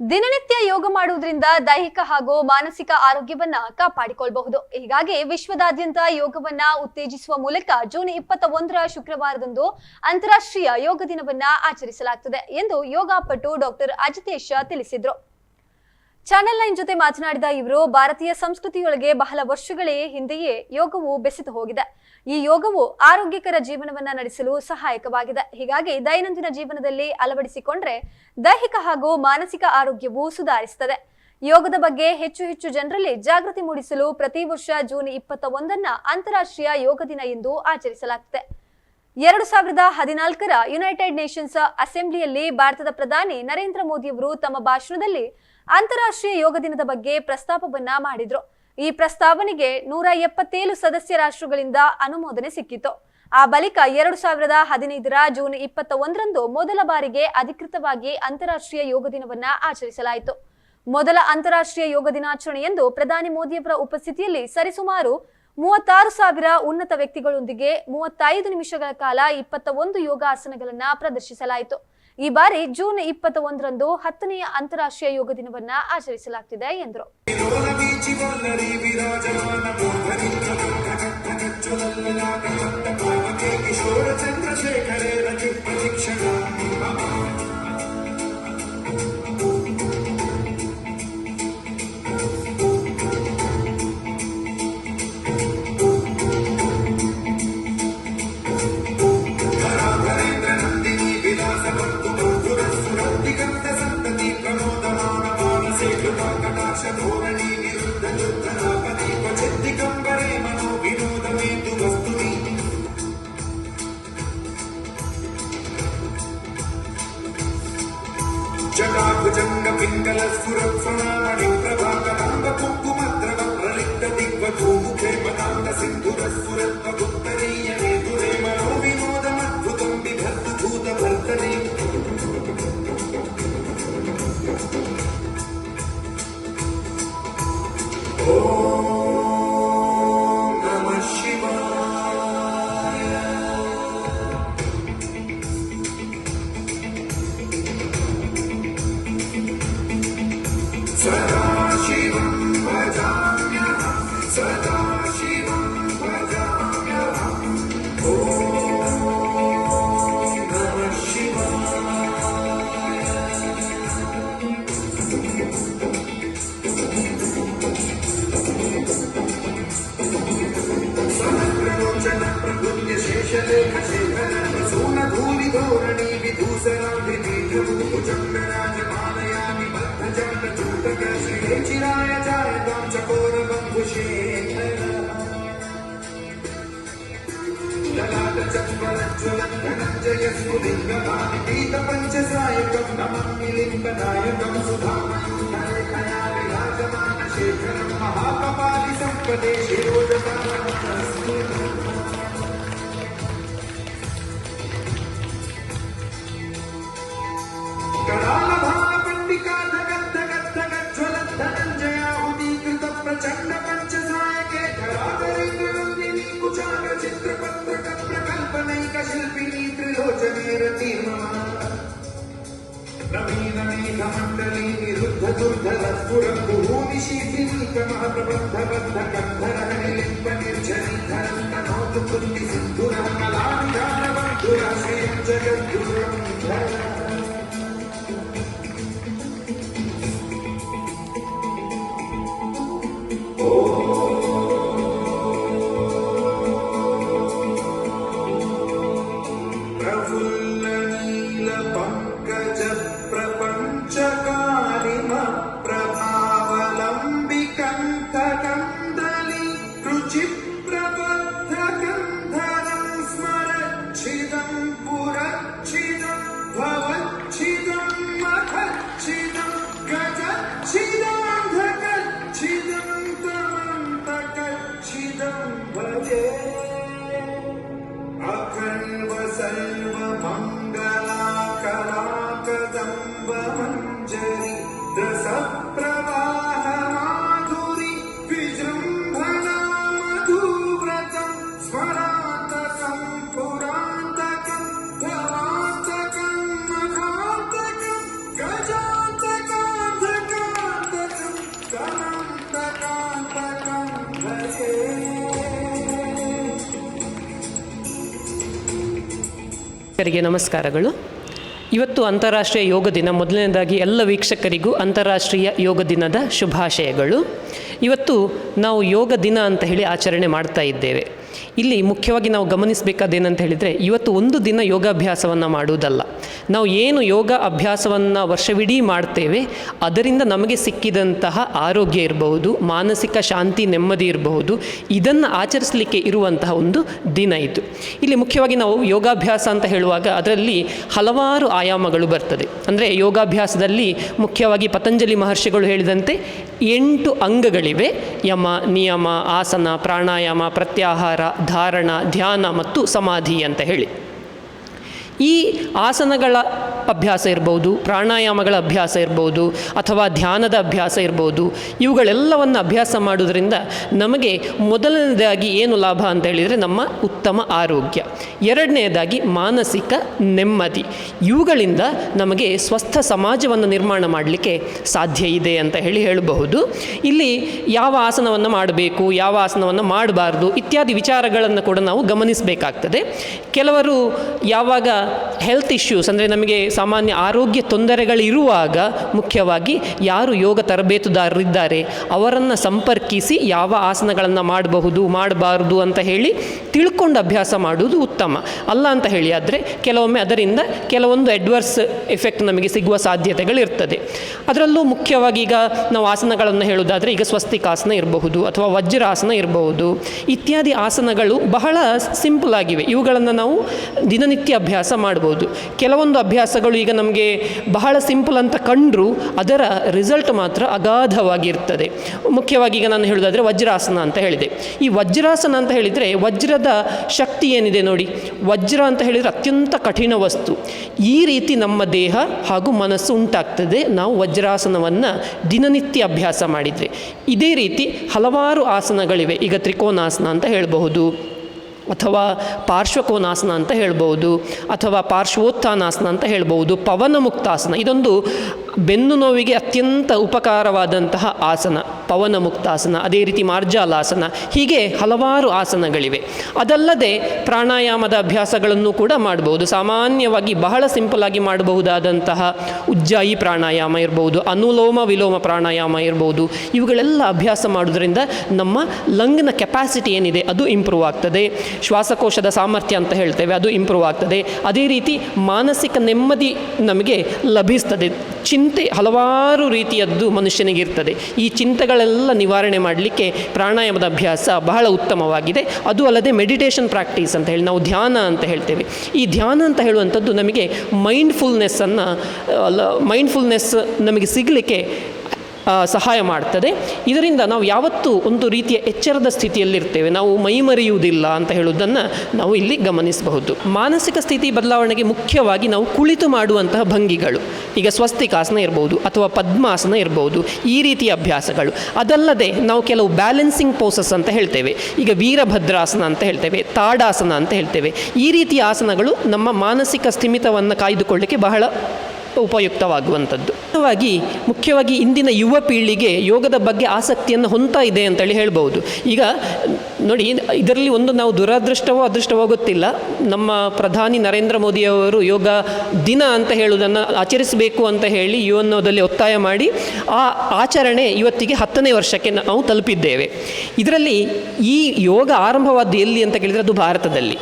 ದಿನನಿತ್ಯ ಯೋಗ ಮಾಡುವುದರಿಂದ ದೈಹಿಕ ಹಾಗೂ ಮಾನಸಿಕ ಆರೋಗ್ಯವನ್ನ ಕಾಪಾಡಿಕೊಳ್ಳಬಹುದು ಹೀಗಾಗಿ ವಿಶ್ವದಾದ್ಯಂತ ಯೋಗವನ್ನ ಉತ್ತೇಜಿಸುವ ಮೂಲಕ ಜೂನ್ ಇಪ್ಪತ್ತ ಒಂದರ ಶುಕ್ರವಾರದಂದು ಅಂತಾರಾಷ್ಟ್ರೀಯ ಯೋಗ ದಿನವನ್ನ ಆಚರಿಸಲಾಗುತ್ತದೆ ಎಂದು ಯೋಗಾಪಟು ಡಾಕ್ಟರ್ ಅಜಿತೇಶ ತಿಳಿಸಿದ್ರು. ಚಾನೆಲ್ ನೈನ್ ಜೊತೆ ಮಾತನಾಡಿದ ಇವರು, ಭಾರತೀಯ ಸಂಸ್ಕೃತಿಯೊಳಗೆ ಬಹಳ ವರ್ಷಗಳೇ ಹಿಂದೆಯೇ ಯೋಗವು ಬೆಸೆದು ಹೋಗಿದೆ. ಈ ಯೋಗವು ಆರೋಗ್ಯಕರ ಜೀವನವನ್ನ ನಡೆಸಲು ಸಹಾಯಕವಾಗಿದೆ. ಹೀಗಾಗಿ ದೈನಂದಿನ ಜೀವನದಲ್ಲಿ ಅಳವಡಿಸಿಕೊಂಡ್ರೆ ದೈಹಿಕ ಹಾಗೂ ಮಾನಸಿಕ ಆರೋಗ್ಯವು ಸುಧಾರಿಸುತ್ತದೆ ಯೋಗದ ಬಗ್ಗೆ ಹೆಚ್ಚು ಹೆಚ್ಚು ಜನರಲ್ಲಿ ಜಾಗೃತಿ ಮೂಡಿಸಲು ಪ್ರತಿ ವರ್ಷ ಜೂನ್ ಇಪ್ಪತ್ತ ಒಂದನ್ನ ಅಂತಾರಾಷ್ಟ್ರೀಯ ಯೋಗ ದಿನ ಎಂದು ಆಚರಿಸಲಾಗುತ್ತದೆ ಎರಡು ಸಾವಿರದ ಹದಿನಾಲ್ಕರ ಯುನೈಟೆಡ್ ನೇಷನ್ಸ್ ಅಸೆಂಬ್ಲಿಯಲ್ಲಿ ಭಾರತದ ಪ್ರಧಾನಿ ನರೇಂದ್ರ ಮೋದಿಯವರು ತಮ್ಮ ಭಾಷಣದಲ್ಲಿ ಅಂತಾರಾಷ್ಟ್ರೀಯ ಯೋಗ ದಿನದ ಬಗ್ಗೆ ಪ್ರಸ್ತಾಪವನ್ನ ಮಾಡಿದ್ರು. ಈ ಪ್ರಸ್ತಾವನೆಗೆ ನೂರ ಎಪ್ಪತ್ತೇಳು ಸದಸ್ಯ ರಾಷ್ಟ್ರಗಳಿಂದ ಅನುಮೋದನೆ ಸಿಕ್ಕಿತು ಆ ಬಳಿಕ ಎರಡು ಸಾವಿರದ ಹದಿನೈದರ ಜೂನ್ ಇಪ್ಪತ್ತ ಒಂದರಂದು ಮೊದಲ ಬಾರಿಗೆ ಅಧಿಕೃತವಾಗಿ ಅಂತಾರಾಷ್ಟ್ರೀಯ ಯೋಗ ದಿನವನ್ನ ಆಚರಿಸಲಾಯಿತು. ಮೊದಲ ಅಂತಾರಾಷ್ಟ್ರೀಯ ಯೋಗ ದಿನಾಚರಣೆಯಂದು ಪ್ರಧಾನಿ ಮೋದಿಯವರ ಉಪಸ್ಥಿತಿಯಲ್ಲಿ ಸರಿಸುಮಾರು ಮೂವತ್ತಾರು ಸಾವಿರ ಉನ್ನತ ವ್ಯಕ್ತಿಗಳೊಂದಿಗೆ ಮೂವತ್ತೈದು ನಿಮಿಷಗಳ ಕಾಲ ಇಪ್ಪತ್ತ ಒಂದು ಯೋಗಾಸನಗಳನ್ನ ಪ್ರದರ್ಶಿಸಲಾಯಿತು. ಈ ಬಾರಿ ಜೂನ್ ಇಪ್ಪತ್ತ ಒಂದರಂದು ಹತ್ತನೆಯ ಅಂತಾರಾಷ್ಟ್ರೀಯ ಯೋಗ ದಿನವನ್ನ ಆಚರಿಸಲಾಗ್ತಿದೆ ಎಂದರು. Oh. चारिदं चकोरगं धनञ्जयस्फुलिङ्गमादिपीतपञ्चसायकं नमामि लिङ्गनायकं सुधामयुन्दरेखया विराजमानशेखरं महाकपालिसम्पदे शिरोदपालमस्तु नवीनमेघमण्डली निरुद्ध दुर्धर स्फुरं भूमि शीतिनी कमः प्रबन्ध बद्ध कन्धर निलिम्ब निर्झरी धरं तनोतु कुन्ति सिन्धुरः कलाविधानबन्धुरः श्रियं जगद्गुरुं धर प्रफुल्लनील ವೀಕ್ಷಕರಿಗೆ ನಮಸ್ಕಾರಗಳು. ಇವತ್ತು ಅಂತಾರಾಷ್ಟ್ರೀಯ ಯೋಗ ದಿನ, ಮೊದಲನೇದಾಗಿ ಎಲ್ಲ ವೀಕ್ಷಕರಿಗೂ ಅಂತಾರಾಷ್ಟ್ರೀಯ ಯೋಗ ದಿನದ ಶುಭಾಶಯಗಳು. ಇವತ್ತು ನಾವು ಯೋಗ ದಿನ ಅಂತ ಹೇಳಿ ಆಚರಣೆ ಮಾಡ್ತಾ ಇದ್ದೇವೆ. ಇಲ್ಲಿ ಮುಖ್ಯವಾಗಿ ನಾವು ಗಮನಿಸಬೇಕಾದೇನಂತ ಹೇಳಿದರೆ, ಇವತ್ತು ಒಂದು ದಿನ ಯೋಗಾಭ್ಯಾಸವನ್ನು ಮಾಡುವುದಲ್ಲ. ನಾವು ಏನು ಯೋಗ ಅಭ್ಯಾಸವನ್ನು ವರ್ಷವಿಡೀ ಮಾಡ್ತೇವೆ, ಅದರಿಂದ ನಮಗೆ ಸಿಕ್ಕಿದಂತಹ ಆರೋಗ್ಯ ಇರಬಹುದು, ಮಾನಸಿಕ ಶಾಂತಿ, ನೆಮ್ಮದಿ ಇರಬಹುದು, ಇದನ್ನು ಆಚರಿಸಲಿಕ್ಕೆ ಇರುವಂತಹ ಒಂದು ದಿನ ಇದು. ಇಲ್ಲಿ ಮುಖ್ಯವಾಗಿ ನಾವು ಯೋಗಾಭ್ಯಾಸ ಅಂತ ಹೇಳುವಾಗ ಅದರಲ್ಲಿ ಹಲವಾರು ಆಯಾಮಗಳು ಬರ್ತದೆ. ಅಂದರೆ ಯೋಗಾಭ್ಯಾಸದಲ್ಲಿ ಮುಖ್ಯವಾಗಿ ಪತಂಜಲಿ ಮಹರ್ಷಿಗಳು ಹೇಳಿದಂತೆ ಎಂಟು ಅಂಗಗಳಿವೆ. ಯಮ, ನಿಯಮ, ಆಸನ, ಪ್ರಾಣಾಯಾಮ, ಪ್ರತ್ಯಾಹಾರ, ಧಾರಣ, ಧ್ಯಾನ ಮತ್ತು ಸಮಾಧಿ ಅಂತ ಹೇಳಿ. ಈ ಆಸನಗಳ ಅಭ್ಯಾಸ ಇರ್ಬೋದು, ಪ್ರಾಣಾಯಾಮಗಳ ಅಭ್ಯಾಸ ಇರ್ಬೋದು, ಅಥವಾ ಧ್ಯಾನದ ಅಭ್ಯಾಸ ಇರ್ಬೋದು, ಇವುಗಳೆಲ್ಲವನ್ನು ಅಭ್ಯಾಸ ಮಾಡೋದ್ರಿಂದ ನಮಗೆ ಮೊದಲನೇದಾಗಿ ಏನು ಲಾಭ ಅಂತ ಹೇಳಿದರೆ ನಮ್ಮ ಉತ್ತಮ ಆರೋಗ್ಯ. ಎರಡನೆಯದಾಗಿ ಮಾನಸಿಕ ನೆಮ್ಮದಿ. ಇವುಗಳಿಂದ ನಮಗೆ ಸ್ವಸ್ಥ ಸಮಾಜವನ್ನು ನಿರ್ಮಾಣ ಮಾಡಲಿಕ್ಕೆ ಸಾಧ್ಯ ಇದೆ ಅಂತ ಹೇಳಿ ಹೇಳಬಹುದು. ಇಲ್ಲಿ ಯಾವ ಆಸನವನ್ನು ಮಾಡಬೇಕು, ಯಾವ ಆಸನವನ್ನು ಮಾಡಬಾರ್ದು ಇತ್ಯಾದಿ ವಿಚಾರಗಳನ್ನು ಕೂಡ ನಾವು ಗಮನಿಸಬೇಕಾಗ್ತದೆ. ಕೆಲವರು ಯಾವಾಗ ಹೆಲ್ತ್ ಇಶ್ಯೂಸ್ ಅಂದರೆ ನಮಗೆ ಸಾಮಾನ್ಯ ಆರೋಗ್ಯ ತೊಂದರೆಗಳಿರುವಾಗ ಮುಖ್ಯವಾಗಿ ಯಾರು ಯೋಗ ತರಬೇತುದಾರರಿದ್ದಾರೆ, ಅವರನ್ನು ಸಂಪರ್ಕಿಸಿ ಯಾವ ಆಸನಗಳನ್ನು ಮಾಡಬಹುದು, ಮಾಡಬಾರ್ದು ಅಂತ ಹೇಳಿ ತಿಳ್ಕೊಂಡು ಅಭ್ಯಾಸ ಮಾಡುವುದು ಉತ್ತಮ. ಅಲ್ಲ ಅಂತ ಹೇಳಿ ಆದರೆ ಕೆಲವೊಮ್ಮೆ ಅದರಿಂದ ಕೆಲವೊಂದು ಅಡ್ವರ್ಸ್ ಎಫೆಕ್ಟ್ ನಮಗೆ ಸಿಗುವ ಸಾಧ್ಯತೆಗಳಿರ್ತದೆ. ಅದರಲ್ಲೂ ಮುಖ್ಯವಾಗಿ ಈಗ ನಾವು ಆಸನಗಳನ್ನು ಹೇಳೋದಾದರೆ ಈಗ ಸ್ವಸ್ತಿಕಾಸನ ಇರಬಹುದು ಅಥವಾ ವಜ್ರಾಸನ ಇರಬಹುದು ಇತ್ಯಾದಿ ಆಸನಗಳು ಬಹಳ ಸಿಂಪಲ್ ಆಗಿವೆ. ಇವುಗಳನ್ನು ನಾವು ದಿನನಿತ್ಯ ಅಭ್ಯಾಸ ಮಾಡ್ಬೋದು ಕೆಲವೊಂದು ಅಭ್ಯಾಸಗಳು ಈಗ ನಮಗೆ ಬಹಳ ಸಿಂಪಲ್ ಅಂತ ಕಂಡರೂ, ಅದರ ರಿಸಲ್ಟ್ ಮಾತ್ರ ಅಗಾಧವಾಗಿರ್ತದೆ. ಮುಖ್ಯವಾಗಿ ಈಗ ನಾನು ಹೇಳೋದಾದರೆ ವಜ್ರಾಸನ ಅಂತ ಹೇಳಿದೆ. ಈ ವಜ್ರಾಸನ ಅಂತ ಹೇಳಿದರೆ ವಜ್ರದ ಶಕ್ತಿ ಏನಿದೆ ನೋಡಿ? ವಜ್ರ ಅಂತ ಹೇಳಿದರೆ ಅತ್ಯಂತ ಕಠಿಣ ವಸ್ತು. ಈ ರೀತಿ ನಮ್ಮ ದೇಹ ಹಾಗೂ ಮನಸ್ಸು ಉಂಟಾಗ್ತದೆ. ನಾವು ವಜ್ರಾಸನವನ್ನು ದಿನನಿತ್ಯ ಅಭ್ಯಾಸ ಮಾಡಿದರೆ. ಇದೇ ರೀತಿ ಹಲವಾರು ಆಸನಗಳಿವೆ. ಈಗ ತ್ರಿಕೋನಾಸನ ಅಂತ ಹೇಳಬಹುದು. ಅಥವಾ ಪಾರ್ಶ್ವಕೋನಾಸನ ಅಂತ ಹೇಳ್ಬೋದು, ಅಥವಾ ಪಾರ್ಶ್ವೋತ್ಥಾನಾಸನ ಅಂತ ಹೇಳ್ಬೋದು ಪವನ ಮುಕ್ತಾಸನ ಇದೊಂದು ಬೆನ್ನು ನೋವಿಗೆ ಅತ್ಯಂತ ಉಪಕಾರವಾದಂತಹ ಆಸನ ಪವನ ಮುಕ್ತಾಸನ ಅದೇ ರೀತಿ ಮಾರ್ಜಾಲಾಸನ, ಹೀಗೆ ಹಲವಾರು ಆಸನಗಳಿವೆ. ಅದಲ್ಲದೆ ಪ್ರಾಣಾಯಾಮದ ಅಭ್ಯಾಸಗಳನ್ನು ಕೂಡ ಮಾಡಬಹುದು ಸಾಮಾನ್ಯವಾಗಿ ಬಹಳ ಸಿಂಪಲ್ ಆಗಿ ಮಾಡಬಹುದಾದಂತಹ ಉಜ್ಜಾಯಿ ಪ್ರಾಣಾಯಾಮ ಇರಬಹುದು ಅನುಲೋಮ ವಿಲೋಮ ಪ್ರಾಣಾಯಾಮ ಇರಬಹುದು ಇವುಗಳೆಲ್ಲ ಅಭ್ಯಾಸ ಮಾಡೋದ್ರಿಂದ ನಮ್ಮ ಲಂಗ್ನ ಕೆಪಾಸಿಟಿ ಏನಿದೆ ಅದು ಇಂಪ್ರೂವ್ ಆಗ್ತದೆ. ಶ್ವಾಸಕೋಶದ ಸಾಮರ್ಥ್ಯ ಅಂತ ಹೇಳ್ತೇವೆ, ಅದು ಇಂಪ್ರೂವ್ ಆಗ್ತದೆ. ಅದೇ ರೀತಿ ಮಾನಸಿಕ ನೆಮ್ಮದಿ ನಮಗೆ ಲಭಿಸ್ತದೆ. ಚಿಂತೆ ಹಲವಾರು ರೀತಿಯದ್ದು ಮನುಷ್ಯನಿಗೆ ಇರ್ತದೆ. ಈ ಚಿಂತೆಗಳೆಲ್ಲ ನಿವಾರಣೆ ಮಾಡಲಿಕ್ಕೆ ಪ್ರಾಣಾಯಾಮದ ಅಭ್ಯಾಸ ಬಹಳ ಉತ್ತಮವಾಗಿದೆ. ಅದು ಅಲ್ಲದೆ ಮೆಡಿಟೇಷನ್ ಪ್ರಾಕ್ಟೀಸ್ ಅಂತ ಹೇಳಿ, ನಾವು ಧ್ಯಾನ ಅಂತ ಹೇಳ್ತೇವೆ. ಈ ಧ್ಯಾನ ಅಂತ ಹೇಳುವಂಥದ್ದು ನಮಗೆ ಮೈಂಡ್ಫುಲ್ನೆಸ್ಸನ್ನು ಮೈಂಡ್ಫುಲ್ನೆಸ್ ನಮಗೆ ಸಿಗಲಿಕ್ಕೆ ಸಹಾಯ ಮಾಡ್ತದೆ. ಇದರಿಂದ ನಾವು ಯಾವತ್ತೂ ಒಂದು ರೀತಿಯ ಎಚ್ಚರದ ಸ್ಥಿತಿಯಲ್ಲಿರ್ತೇವೆ. ನಾವು ಮೈಮರೆಯುವುದಿಲ್ಲ ಅಂತ ಹೇಳುವುದನ್ನು ನಾವು ಇಲ್ಲಿ ಗಮನಿಸಬಹುದು. ಮಾನಸಿಕ ಸ್ಥಿತಿ ಬದಲಾವಣೆಗೆ ಮುಖ್ಯವಾಗಿ ನಾವು ಕುಳಿತು ಮಾಡುವಂತಹ ಭಂಗಿಗಳು, ಈಗ ಸ್ವಸ್ತಿಕಾಸನ ಇರ್ಬೋದು ಅಥವಾ ಪದ್ಮಾಸನ ಇರ್ಬೋದು, ಈ ರೀತಿಯ ಅಭ್ಯಾಸಗಳು. ಅದಲ್ಲದೆ ನಾವು ಕೆಲವು ಬ್ಯಾಲೆನ್ಸಿಂಗ್ ಪೋಸಸ್ ಅಂತ ಹೇಳ್ತೇವೆ. ಈಗ ವೀರಭದ್ರಾಸನ ಅಂತ ಹೇಳ್ತೇವೆ, ತಾಡಾಸನ ಅಂತ ಹೇಳ್ತೇವೆ. ಈ ರೀತಿಯ ಆಸನಗಳು ನಮ್ಮ ಮಾನಸಿಕ ಸ್ಥಿಮಿತವನ್ನು ಕಾಯ್ದುಕೊಳ್ಳಿಕ್ಕೆ ಬಹಳ ಉಪಯುಕ್ತವಾಗುವಂಥದ್ದು. ಮುಖ್ಯವಾಗಿ ಮುಖ್ಯವಾಗಿ ಇಂದಿನ ಯುವ ಪೀಳಿಗೆ ಯೋಗದ ಬಗ್ಗೆ ಆಸಕ್ತಿಯನ್ನು ಹೊಂತಾ ಇದೆ ಅಂತೇಳಿ ಹೇಳ್ಬೋದು ಈಗ ನೋಡಿ, ಇದರಲ್ಲಿ ಒಂದು ನಾವು ದುರಾದೃಷ್ಟವೋ ಅದೃಷ್ಟವೋ ಗೊತ್ತಿಲ್ಲ. ನಮ್ಮ ಪ್ರಧಾನಿ ನರೇಂದ್ರ ಮೋದಿಯವರು ಯೋಗ ದಿನ ಅಂತ ಹೇಳುವುದನ್ನು ಆಚರಿಸಬೇಕು ಅಂತ ಹೇಳಿ ಯುವನೋದಲ್ಲಿ ಒತ್ತಾಯ ಮಾಡಿ, ಆ ಆಚರಣೆ ಇವತ್ತಿಗೆ ಹತ್ತನೇ ವರ್ಷಕ್ಕೆ ನಾವು ತಲುಪಿದ್ದೇವೆ. ಇದರಲ್ಲಿ ಈ ಯೋಗ ಆರಂಭವಾದ ಎಲ್ಲಿ ಅಂತ ಕೇಳಿದರೆ ಅದು ಭಾರತದಲ್ಲಿ.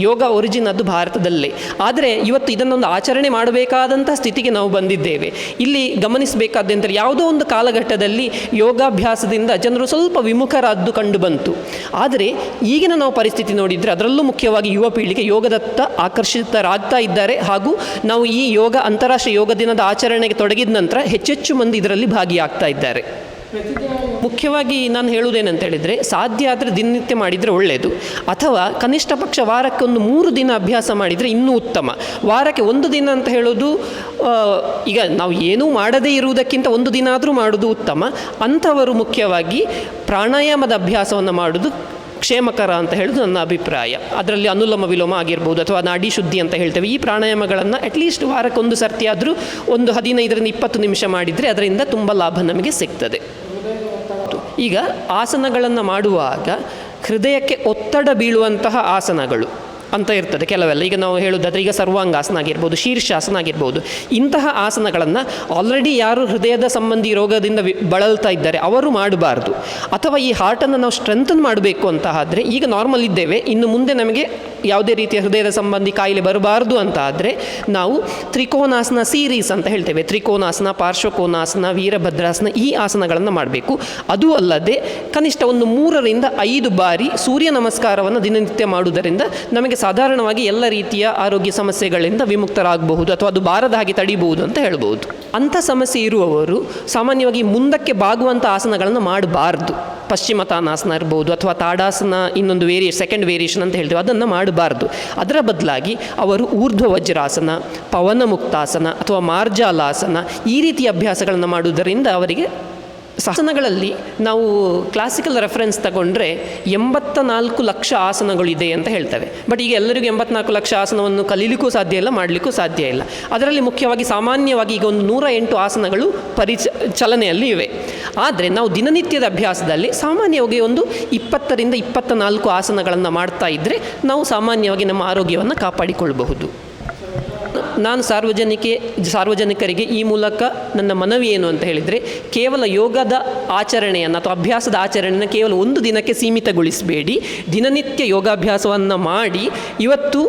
ಯೋಗ ಒರಿಜಿನ್ ಅದು ಭಾರತದಲ್ಲೇ. ಆದರೆ ಇವತ್ತು ಇದನ್ನೊಂದು ಆಚರಣೆ ಮಾಡಬೇಕಾದಂಥ ಸ್ಥಿತಿಗೆ ನಾವು ಬಂದಿದ್ದೇವೆ. ಇಲ್ಲಿ ಗಮನಿಸಬೇಕಾದಂದರೆ ಯಾವುದೋ ಒಂದು ಕಾಲಘಟ್ಟದಲ್ಲಿ ಯೋಗಾಭ್ಯಾಸದಿಂದ ಜನರು ಸ್ವಲ್ಪ ವಿಮುಖರಾದ್ದು ಕಂಡು ಬಂತು ಆದರೆ ಈಗಿನ ನಾವು ಪರಿಸ್ಥಿತಿ ನೋಡಿದರೆ ಅದರಲ್ಲೂ ಮುಖ್ಯವಾಗಿ ಯುವ ಪೀಳಿಗೆ ಯೋಗದತ್ತ ಆಕರ್ಷಿತರಾಗ್ತಾ ಇದ್ದಾರೆ. ಹಾಗೂ ನಾವು ಈ ಯೋಗ ಅಂತಾರಾಷ್ಟ್ರೀಯ ಯೋಗ ದಿನದ ಆಚರಣೆಗೆ ತೊಡಗಿದ ನಂತರ ಹೆಚ್ಚೆಚ್ಚು ಮಂದಿ ಇದರಲ್ಲಿ ಭಾಗಿಯಾಗ್ತಾ ಇದ್ದಾರೆ. ಮುಖ್ಯವಾಗಿ ನಾನು ಹೇಳುವುದೇನಂತ ಹೇಳಿದರೆ, ಸಾಧ್ಯ ಆದರೆ ದಿನನಿತ್ಯ ಮಾಡಿದರೆ ಒಳ್ಳೆಯದು ಅಥವಾ ಕನಿಷ್ಠ ಪಕ್ಷ ವಾರಕ್ಕೆ ಒಂದು ಮೂರು ದಿನ ಅಭ್ಯಾಸ ಮಾಡಿದರೆ ಇನ್ನೂ ಉತ್ತಮ. ವಾರಕ್ಕೆ ಒಂದು ದಿನ ಅಂತ ಹೇಳೋದು ಈಗ ನಾವು ಏನೂ ಮಾಡದೇ ಇರುವುದಕ್ಕಿಂತ ಒಂದು ದಿನ ಆದರೂ ಮಾಡೋದು ಉತ್ತಮ. ಅಂಥವರು ಮುಖ್ಯವಾಗಿ ಪ್ರಾಣಾಯಾಮದ ಅಭ್ಯಾಸವನ್ನು ಮಾಡೋದು ಕ್ಷೇಮಕರ ಅಂತ ಹೇಳೋದು ನನ್ನ ಅಭಿಪ್ರಾಯ. ಅದರಲ್ಲಿ ಅನುಲೋಮ ವಿಲೋಮ ಆಗಿರ್ಬೋದು ಅಥವಾ ನಾಡಿ ಶುದ್ಧಿ ಅಂತ ಹೇಳ್ತೇವೆ. ಈ ಪ್ರಾಣಾಯಾಮಗಳನ್ನು ಅಟ್ಲೀಸ್ಟ್ ವಾರಕ್ಕೊಂದು ಸರ್ತಿ ಆದರೂ ಒಂದು ಹದಿನೈದರಿಂದ ಇಪ್ಪತ್ತು ನಿಮಿಷ ಮಾಡಿದರೆ ಅದರಿಂದ ತುಂಬ ಲಾಭ ನಮಗೆ ಸಿಗ್ತದೆ. ಈಗ ಆಸನಗಳನ್ನು ಮಾಡುವಾಗ ಹೃದಯಕ್ಕೆ ಒತ್ತಡ ಬೀಳುವಂತಹ ಆಸನಗಳು. ಅಂತ ಇರ್ತದೆ ಕೆಲವೆಲ್ಲ. ಈಗ ನಾವು ಹೇಳೋದಾದ್ರೆ ಈಗ ಸರ್ವಾಂಗಾಸನ ಆಗಿರ್ಬೋದು ಶೀರ್ಷಾಸನ ಆಗಿರ್ಬೋದು ಇಂತಹ ಆಸನಗಳನ್ನು ಆಲ್ರೆಡಿ ಯಾರು ಹೃದಯದ ಸಂಬಂಧಿ ರೋಗದಿಂದ ಬಳಲ್ತಾ ಇದ್ದಾರೆ, ಅವರು ಮಾಡಬಾರ್ದು. ಅಥವಾ ಈ ಹಾರ್ಟನ್ನು ನಾವು ಸ್ಟ್ರೆಂಥನ್ ಮಾಡಬೇಕು ಅಂತ ಆದರೆ, ಈಗ ನಾರ್ಮಲ್ ಇದ್ದೇವೆ, ಇನ್ನು ಮುಂದೆ ನಮಗೆ ಯಾವುದೇ ರೀತಿಯ ಹೃದಯದ ಸಂಬಂಧಿ ಕಾಯಿಲೆ ಬರಬಾರ್ದು ಅಂತ ಆದರೆ, ನಾವು ತ್ರಿಕೋನಾಸನ ಸೀರೀಸ್ ಅಂತ ಹೇಳ್ತೇವೆ. ತ್ರಿಕೋನಾಸನ, ಪಾರ್ಶ್ವಕೋನಾಸನ, ವೀರಭದ್ರಾಸನ ಈ ಆಸನಗಳನ್ನು ಮಾಡಬೇಕು. ಅದು ಅಲ್ಲದೆ ಕನಿಷ್ಠ ಒಂದು ಮೂರರಿಂದ ಐದು ಬಾರಿ ಸೂರ್ಯ ನಮಸ್ಕಾರವನ್ನು ದಿನನಿತ್ಯ ಮಾಡುವುದರಿಂದ ನಮಗೆ ಸಾಧಾರಣವಾಗಿ ಎಲ್ಲ ರೀತಿಯ ಆರೋಗ್ಯ ಸಮಸ್ಯೆಗಳಿಂದ ವಿಮುಕ್ತರಾಗಬಹುದು ಅಥವಾ ಅದು ಬಾರದ ಹಾಗೆ ತಡಿಬಹುದು ಅಂತ ಹೇಳ್ಬೋದು. ಅಂಥ ಸಮಸ್ಯೆ ಇರುವವರು ಸಾಮಾನ್ಯವಾಗಿ ಮುಂದಕ್ಕೆ ಬಾಗುವಂಥ ಆಸನಗಳನ್ನು ಮಾಡಬಾರ್ದು. ಪಶ್ಚಿಮತಾನಾಸನ ಇರ್ಬೋದು ಅಥವಾ ತಾಡಾಸನ ಇನ್ನೊಂದು ವೇರಿಯೇ ಸೆಕೆಂಡ್ ವೇರಿಯೇಷನ್ ಅಂತ ಹೇಳ್ತೇವೆ, ಅದನ್ನು ಮಾಡಬಾರ್ದು. ಅದರ ಬದಲಾಗಿ ಅವರು ಊರ್ಧ್ವ ವಜ್ರಾಸನ ಪವನ ಮುಕ್ತಾಸನ ಅಥವಾ ಮಾರ್ಜಾಲಾಸನ ಈ ರೀತಿಯ ಅಭ್ಯಾಸಗಳನ್ನು ಮಾಡುವುದರಿಂದ ಅವರಿಗೆ ಆಸನಗಳಲ್ಲಿ ನಾವು ಕ್ಲಾಸಿಕಲ್ ರೆಫರೆನ್ಸ್ ತಗೊಂಡ್ರೆ ಎಂಬತ್ತ ನಾಲ್ಕು ಲಕ್ಷ ಆಸನಗಳಿದೆ ಅಂತ ಹೇಳ್ತೇವೆ. ಬಟ್ ಈಗ ಎಲ್ಲರಿಗೂ ಎಂಬತ್ನಾಲ್ಕು ಲಕ್ಷ ಆಸನವನ್ನು ಕಲೀಲಿಕ್ಕೂ ಸಾಧ್ಯ ಇಲ್ಲ, ಮಾಡಲಿಕ್ಕೂ ಸಾಧ್ಯ ಇಲ್ಲ. ಅದರಲ್ಲಿ ಮುಖ್ಯವಾಗಿ ಸಾಮಾನ್ಯವಾಗಿ ಈಗ ಒಂದು ನೂರ ಎಂಟು ಆಸನಗಳು ಪರಿಚ, ಚಲನೆಯಲ್ಲಿ ಇವೆ. ಆದರೆ ನಾವು ದಿನನಿತ್ಯದ ಅಭ್ಯಾಸದಲ್ಲಿ ಸಾಮಾನ್ಯವಾಗಿ ಒಂದು ಇಪ್ಪತ್ತರಿಂದ ಇಪ್ಪತ್ತ ನಾಲ್ಕು ಆಸನಗಳನ್ನು ಮಾಡ್ತಾ ಇದ್ದರೆ ನಾವು ಸಾಮಾನ್ಯವಾಗಿ ನಮ್ಮ ಆರೋಗ್ಯವನ್ನು ಕಾಪಾಡಿಕೊಳ್ಳಬಹುದು ನಾನು ಸಾರ್ವಜನಿಕೆ ಸಾರ್ವಜನಿಕರಿಗೆ ಈ ಮೂಲಕ ನನ್ನ ಮನವಿ ಏನು ಅಂತ ಹೇಳಿದರೆ ಕೇವಲ ಯೋಗದ ಆಚರಣೆಯನ್ನು ಅಥವಾ ಅಭ್ಯಾಸದ ಆಚರಣೆಯನ್ನು ಕೇವಲ ಒಂದು ದಿನಕ್ಕೆ ಸೀಮಿತಗೊಳಿಸಬೇಡಿ. ದಿನನಿತ್ಯ ಯೋಗಾಭ್ಯಾಸವನ್ನು ಮಾಡಿ. ಇವತ್ತು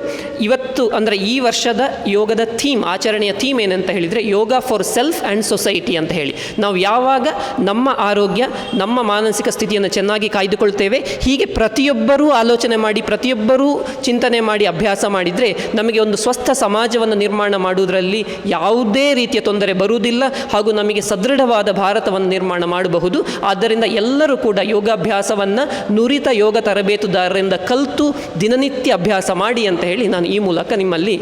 ಇವತ್ತು ಅಂದರೆ ಈ ವರ್ಷದ ಯೋಗದ ಥೀಮ್, ಆಚರಣೆಯ ಥೀಮ್ ಏನಂತ ಹೇಳಿದರೆ yoga for self and society ಅಂತ ಹೇಳಿ. ನಾವು ಯಾವಾಗ ನಮ್ಮ ಆರೋಗ್ಯ, ನಮ್ಮ ಮಾನಸಿಕ ಸ್ಥಿತಿಯನ್ನು ಚೆನ್ನಾಗಿ ಕಾಯ್ದುಕೊಳ್ತೇವೆ, ಹೀಗೆ ಪ್ರತಿಯೊಬ್ಬರೂ ಆಲೋಚನೆ ಮಾಡಿ, ಪ್ರತಿಯೊಬ್ಬರೂ ಚಿಂತನೆ ಮಾಡಿ, ಅಭ್ಯಾಸ ಮಾಡಿದರೆ ನಮಗೆ ಒಂದು ಸ್ವಸ್ಥ ಸಮಾಜವನ್ನು ನಿರ್ಮಾಣ ಮಾಡುವುದರಲ್ಲಿ ಯಾವುದೇ ರೀತಿಯ ತೊಂದರೆ ಬರುವುದಿಲ್ಲ ಹಾಗೂ ನಮಗೆ ಸದೃಢವಾದ ಭಾರತವನ್ನು ನಿರ್ಮಾಣ ಮಾಡಬಹುದು. ಆದ್ದರಿಂದ ಎಲ್ಲರೂ ಕೂಡ ಯೋಗಾಭ್ಯಾಸವನ್ನು ನುರಿತ ಯೋಗ ತರಬೇತುದಾರರಿಂದ ಕಲಿತು ದಿನನಿತ್ಯ ಅಭ್ಯಾಸ ಮಾಡಿ ಅಂತ ಹೇಳಿ ನಾನು ಈ ಮೂಲಕ ನಿಮ್ಮಲ್ಲಿ